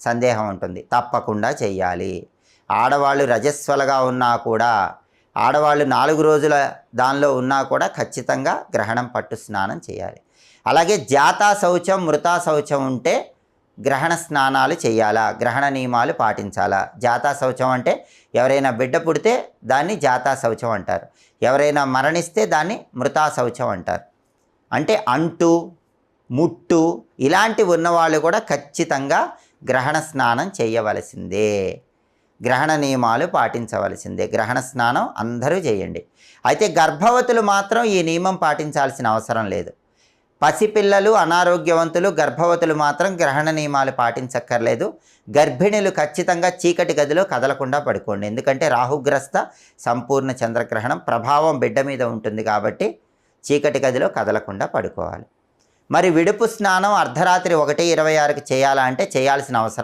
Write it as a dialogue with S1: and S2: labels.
S1: సందేహం ఉంటుంది. తప్పకుండా చేయాలి ఆడవాళ్ళు రజస్వలగా ఉన్నా కూడా ఆడవాళ్ళు నాలుగు రోజుల దానిలో ఉన్నా కూడా ఖచ్చితంగా గ్రహణం పట్టు స్నానం చేయాలి అలాగే జాతా శౌచం మృతా శౌచం ఉంటే గ్రహణ స్నానాలు చేయాలా గ్రహణ నియమాలు పాటించాలా? జాతా శౌచం అంటే ఎవరైనా బిడ్డ పుడితే దాన్ని జాతా శౌచం అంటారు. ఎవరైనా మరణిస్తే దాన్ని మృతా శౌచం అంటారు. అంటే అంటు ముట్టు ఇలాంటివి ఉన్నవాళ్ళు కూడా ఖచ్చితంగా గ్రహణ స్నానం చేయవలసిందే. గ్రహణ నియమాలు పాటించవలసిందే. గ్రహణ స్నానం అందరూ చేయండి. అయితే గర్భవతులు మాత్రం ఈ నియమం పాటించాల్సిన అవసరం లేదు. పసిపిల్లలు అనారోగ్యవంతులు గర్భవతులు మాత్రం గ్రహణ నియమాలు పాటించక్కర్లేదు. గర్భిణులు ఖచ్చితంగా చీకటి గదిలో కదలకుండా పడుకోండి. ఎందుకంటే రాహుగ్రస్త సంపూర్ణ చంద్రగ్రహణం ప్రభావం బిడ్డ మీద ఉంటుంది కాబట్టి చీకటి గదిలో కదలకుండా పడుకోవాలి. మరి విడుపు స్నానం అర్ధరాత్రి ఒకటి ఇరవై ఆరుకి చేయాలా అంటే చేయాల్సిన అవసరం.